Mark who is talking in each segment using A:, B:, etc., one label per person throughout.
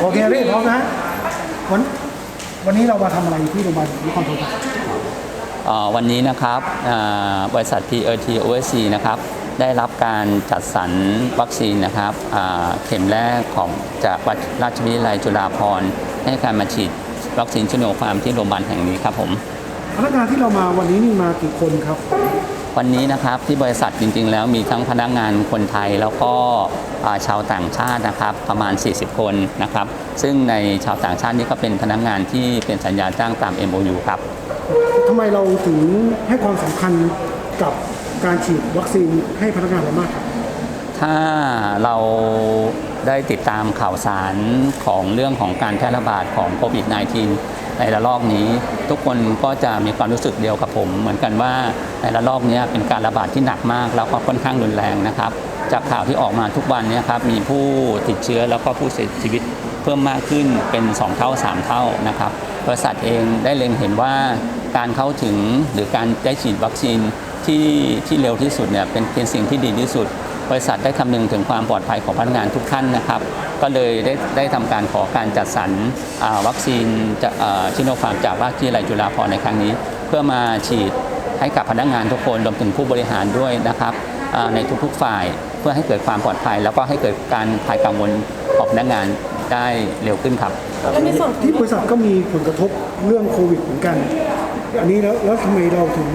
A: โอเคพี่พร้อมนะวันวันนี้เรามาทำอะไรที่โรงพยาบาลนครปฐมครับ
B: เอ่อวันนี้นะครับอ่าบริษัท PRT OSC นะครับ ได้รับการจัดสรรวัคซีนนะครับอ่าเข็มแรกของจากราชวิทยาลัยจุฬาภรณ์ให้การมาฉีดวัคซีนชิโนฟาร์มที่โรงพยาบาลแห่งนี้ครับผม
A: พนักงานที่เรามาวันนี้นี่มากี่คนครับ
B: วันนี้นะครับที่บริษัทจริง ๆ แล้วมีทั้งพนักงานคนไทยแล้วก็อ่าชาวต่างชาตินะครับประมาณ 40 คนนะครับ ซึ่งในชาวต่างชาตินี่ก็เป็นพนักงานที่เป็นสัญญาจ้างตาม MOU ครับ
A: ทำไมเราถึงให้ความสำคัญกับการฉีดวัคซีนให้พนักงานเรามากครับ
B: ถ้าเราได้ติดตามข่าวสารของเรื่องของการแพร่ระบาดของโควิด -19 ในระลอกนี้ ทุกคนก็จะมีความรู้สึกเดียวกับผม เหมือนกันว่าในระลอกนี้เป็นการระบาดที่หนักมากแล้วก็ค่อนข้างรุนแรงนะครับ จากข่าวที่ออกมาทุกวันนี้ครับมีผู้ติดเชื้อแล้วก็ผู้เสียชีวิตเพิ่มมากขึ้นเป็น 2 เท่า 3 เท่านะครับบริษัทเองได้เล็งเห็นว่าการเข้าถึงหรือการได้ฉีดวัคซีนที่ที่เร็วที่สุดเนี่ยเป็นเป็นสิ่งที่ดีที่สุด บริษัทได้คำนึงถึงความปลอดภัยของพนักงานทุกท่านนะครับ ก็เลยได้ได้ทำการขอการจัดสรรอ่าวัคซีนจะชิโนฟาร์มจากราชวิทยาลัยจุฬาภรณ์ในครั้งนี้ เพื่อมาฉีดให้กับพนักงานทุกคนรวมถึงผู้บริหารด้วยนะครับอ่าในทุกๆฝ่ายเพื่อให้เกิดความปลอดภัย แล้วก็ให้เกิดการคลายกังวลของพนักงานได้เร็วขึ้นครับ
C: แล้วในส่วนของ
A: ที่บริษัทก็มีผลกระทบเรื่องโควิดเหมือนกัน อันนี้แล้วแล้วทำไมเราถึง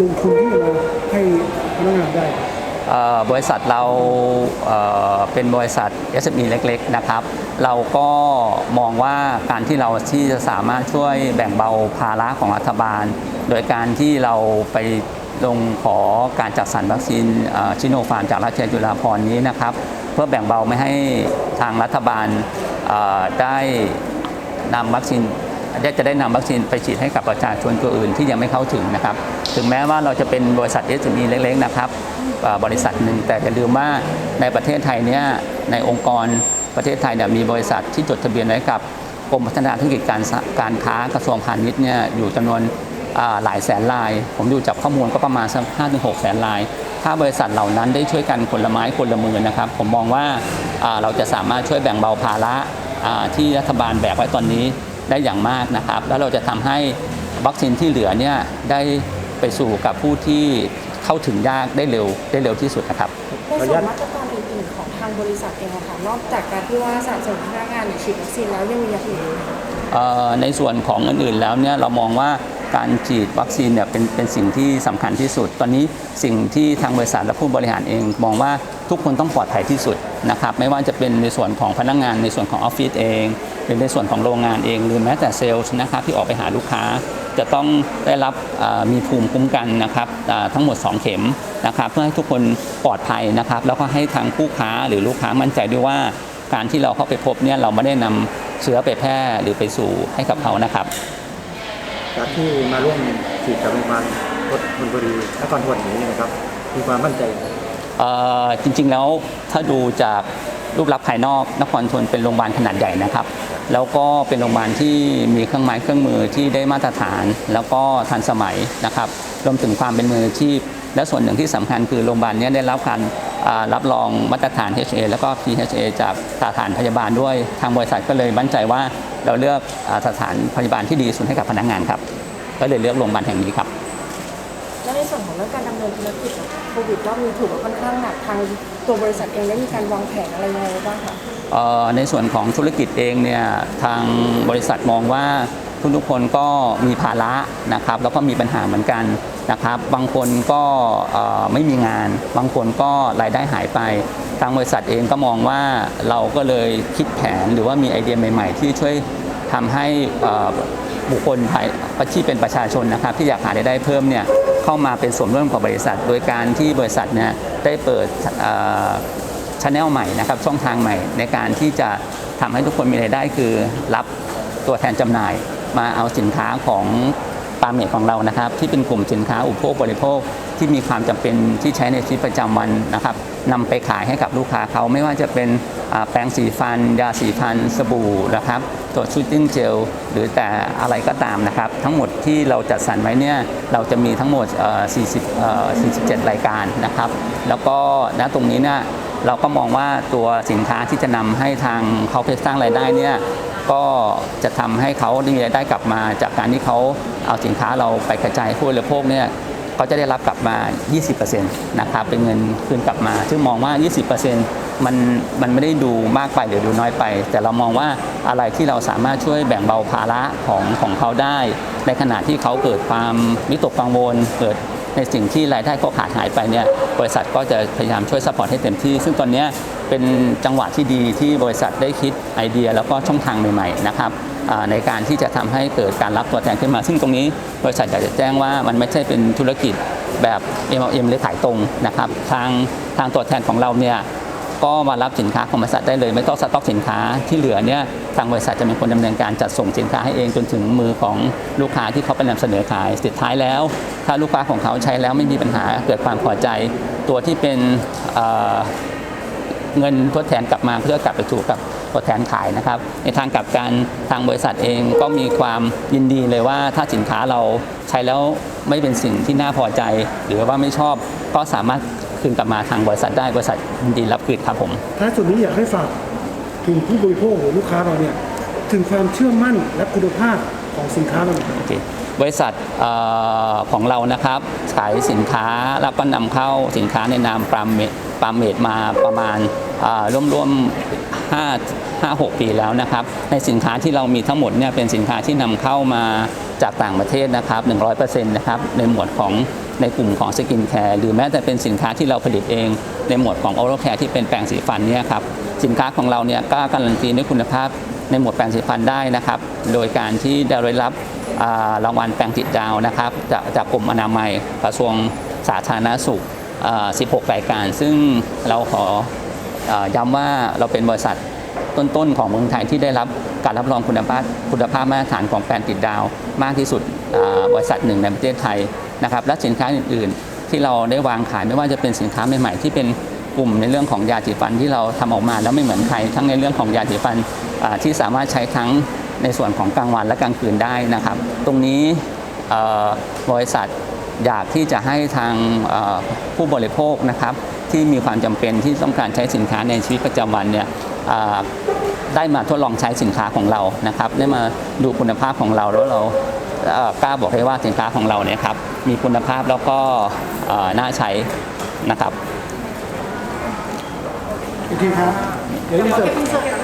A: ลงทุนที่จะมาให้พนักงานได้
B: เอ่อ บริษัทเราเป็นบริษัท SME เล็กๆนะครับ เราก็มองว่าการที่เราที่จะสามารถช่วยแบ่งเบาภาระของรัฐบาล โดยการที่เราไปลงขอการจัดสรรวัคซีนชิโนฟาร์มจากราชวิทยจุฬาภรณ์นี้นะครับ เพื่อแบ่งเบาไม่ให้ทางรัฐบาลได้นำวัคซีน จะได้นำวัคซีนไปฉีดให้กับประชาชนตัวอื่นที่ยังไม่เข้าถึงนะครับ ถึงแม้ว่าเราจะเป็นบริษัท SME เล็กๆนะครับบริษัทหนึ่งแต่อย่าลืมว่าในประเทศไทยเนี่ยในองค์กรประเทศไทยเนี่ยมีบริษัทที่จดทะเบียนไว้กับกรมพัฒนาธุรกิจการการค้ากระทรวงพาณิชย์เนี่ยอยู่จำนวนหลายแสนราย ผมดูจากข้อมูลก็ประมาณสักห้าถึงหกแสนราย ถ้าบริษัทเหล่านั้นได้ช่วยกันคนละไม้คนละมือนะครับ ผมมองว่าเราจะสามารถช่วยแบ่งเบาภาระที่รัฐบาลแบกไว้ตอนนี้ ได้อย่างมากนะครับ แล้วเราจะทำให้วัคซีนที่เหลือเนี่ยได้ไปสู่กับผู้ที่เข้าถึงยากได้เร็วได้เร็วที่สุดนะครับ
C: ในส่วนมาตรการอื่นๆของทางบริษัทเองอะค่ะนอกจากการที่ว่าสนับสนุนพนักงานหรือฉีดวัคซีนแล้วยังมีอย่างอื่นไหมคะ
B: เอ่อในส่วนของอื่นๆแล้วเนี่ยเรามองว่าการฉีดวัคซีนเนี่ยเป็นเป็นสิ่งที่สำคัญที่สุด ตอนนี้สิ่งที่ทางบริษัทและผู้บริหารเอง มองว่าทุกคนต้องปลอดภัยที่สุดนะครับ ไม่ว่าจะเป็นในส่วนของพนักงานในส่วนของออฟฟิศเอง หรือในส่วนของโรงงานเองหรือแม้แต่เซลล์นะครับที่ออกไปหาลูกค้า จะต้องได้รับเอ่อมีภูมิคุ้มกันนะครับอ่าทั้งหมด 2 เข็มนะครับเพื่อให้ทุกคนปลอดภัยนะครับ แล้วก็ให้ทางผู้ค้าหรือลูกค้ามั่นใจด้วยว่า การที่เราเข้าไปพบเนี่ยเราไม่ได้นำเชื้อไปแพร่หรือไปสู่ให้กับเขานะครับ
D: จากที่มาร่วมฉีดกับโรงพยาบาลรถมนบุรีนครทวนอย่างนี้นะครับมีความมั่นใจ
B: เอ่อจริงๆแล้วถ้าดูจากรูปลักษณ์ภายนอกนครทนเป็นโรงพยาบาลขนาดใหญ่นะครับ แล้วก็เป็นโรงพยาบาลที่มีเครื่องไม้เครื่องมือที่ได้มาตรฐาน แล้วก็ทันสมัยนะครับรวมถึงความเป็นมืออาชีพ และส่วนหนึ่งที่สำคัญคือโรงพยาบาลนี้ได้รับการรับรองมาตรฐาน HA แล้วก็ PHA จากสถานพยาบาลด้วยทางบริษัทก็เลยมั่นใจว่าเราเลือกสถานพยาบาลที่ดีสุดให้กับพนักงานครับ ก็เลยเลือกโรงพยาบาลแห่งนี้ครับ
C: ในส่วนของเรื่องการดำเนินธุรกิจโควิดรอบนี้ถือว่าค่อนข้างหนักทางตัวบริษัทเองได้มีการวางแผนอะไรยังไงบ้างคะ
B: ในส่วนของธุรกิจเองเนี่ยทางบริษัทมองว่าทุกๆคนก็มีภาระนะครับแล้วก็มีปัญหาเหมือนกันนะครับ บางคนก็ไม่มีงาน บางคนก็รายได้หายไป ทางบริษัทเองก็มองว่าเราก็เลยคิดแผนหรือว่ามีไอเดียใหม่ ๆ ที่ช่วยทำให้บุคคลภายที่เป็นประชาชนนะครับ ที่อยากหารายได้เพิ่มเนี่ย เข้ามาเป็นส่วนร่วมของบริษัท โดยการที่บริษัทเนี่ยได้เปิดเอ่อชแนลใหม่นะครับช่องทางใหม่ ในการที่จะทำให้ทุกคนมีรายได้คือรับตัวแทนจำหน่าย มาเอาสินค้าของ ปาเมดของเรานะครับ ที่เป็นกลุ่มสินค้าอุปโภคบริโภคที่มีความจำเป็นที่ใช้ในชีวิตประจำวันนะครับนำไปขายให้กับลูกค้าเขาไม่ว่าจะเป็นแปรงสีฟัน ยาสีฟัน สบู่นะครับตัวชูตติ้งเจลหรือแต่อะไรก็ตามนะครับ ทั้งหมดที่เราจัดสรรไว้เนี่ยเราจะมีทั้งหมด 40 47 รายการนะครับ แล้วก็ณตรงนี้เนี่ยเราก็มองว่าตัวสินค้าที่จะนำให้ทางเขาไปสร้างรายได้เนี่ย ก็จะทำให้เขาได้มีรายได้กลับมา จากการที่เขาเอาสินค้าเราไปกระจายผู้บริโภคเนี่ยเขาจะได้รับกลับมา 20%นะครับเป็นเงินคืนกลับมา ซึ่งมองว่า 20%มันมันไม่ได้ดูมากไปหรือดูน้อยไป แต่เรามองว่าอะไรที่เราสามารถช่วยแบ่งเบาภาระของของเขาได้ ในขณะที่เขาเกิดความวิตกกังวลเกิด ในสิ่งที่รายได้ก็ขาดหายไปเนี่ยบริษัทก็จะพยายามช่วยซัพพอร์ตให้เต็มที่ ซึ่งตอนนี้เป็นจังหวะที่ดีที่บริษัทได้คิดไอเดียแล้วก็ช่องทางใหม่ๆนะครับในการที่จะทำให้เกิดการรับตัวแทนขึ้นมา ซึ่งตรงนี้บริษัทอยากจะแจ้งว่ามันไม่ใช่เป็นธุรกิจแบบ MLM หรือขายตรงนะครับ ทางทางตัวแทนของเราเนี่ย ก็มารับสินค้าของบริษัทได้เลย ไม่ต้องสต็อกสินค้าที่เหลือเนี่ยทางบริษัทจะเป็นคนดำเนินการจัดส่งสินค้าให้เองจนถึงมือของลูกค้าที่เขาไปนำเสนอขายสุดท้ายแล้ว ถ้าลูกค้าของเขาใช้แล้วไม่มีปัญหาเกิดความพอใจ ตัวที่เป็นเเงินทดแทนกลับมาเพื่อกลับไปถูกกับตัวแทนขายนะครับ ในทางกลับกันทางบริษัทเองก็มีความยินดีเลยว่าถ้าสินค้าเราใช้แล้วไม่เป็นสิ่งที่น่าพอใจ หรือว่าไม่ชอบก็สามารถ คืนกลับมาทางบริษัทได้บริษัทยินดีรับคืนครับผม
A: ท้ายสุดนี้อยากให้ฝากถึงผู้บริโภคหรือลูกค้าเราเนี่ยถึงความเชื่อมั่นและคุณภาพของสินค้าเราหน่อยครับ
B: โอเคบริษัทเอ่อของเรานะครับขายสินค้าแล้วก็นำเข้าสินค้าในนามปรามเมดปรามเมดมาประมาณอ่าร่วมๆ5 5 6ปีแล้วนะครับ ในสินค้าที่เรามีทั้งหมดเนี่ยเป็นสินค้าที่นำเข้ามาจากต่างประเทศนะครับ100%นะครับในหมวดของ ในกลุ่มของสกินแคร์หรือแม้แต่เป็นสินค้าที่เราผลิตเอง ในหมวดของโอ r รแคร์ที่เป็นแปรงสีฟันเนี่ยครับสินค้าของเราเนี่ยกล้าการันตีด้วยคุณภาพในหมวดแปรงสีฟันได้นะครับ โดยการที่ได้รับรางวัลแปลงติดดาวนะครับจากจากกรมอนามัยกระทรวงสาธารณสุข 16 รายการ ซึ่งเราขออย้ำว่าเราเป็นบริษัทต้นๆของเมืองไทยที่ได้รับการรับรองคุณภาพคุณภาพมาตรฐานของแปลงติดดาวมากที่สุดบริษัทหนึ่งในประเทศไทย นะครับและสินค้าอื่น ๆ ที่เราได้วางขายไม่ว่าจะเป็นสินค้าใหม่ๆที่เป็นกลุ่มในเรื่องของยาสีฟันที่เราทำออกมาแล้วไม่เหมือนใครทั้งในเรื่องของยาสีฟันที่สามารถใช้ทั้งในส่วนของกลางวันและกลางคืนได้นะครับ ตรงนี้บริษัทอยากที่จะให้ทางผู้บริโภคนะครับ ที่มีความจำเป็นที่ต้องการใช้สินค้าในชีวิตประจำวันเนี่ยได้มาทดลองใช้สินค้าของเรานะครับ ได้มาดูคุณภาพของเราแล้วเรา กล้าบอกได้ว่าสินค้าของเราเนี่ยครับมีคุณภาพแล้วก็เอ่อน่าใช้นะครับ
A: โอเคครับเดี๋ยวอินเสิร์ต
C: อินเสิร์ต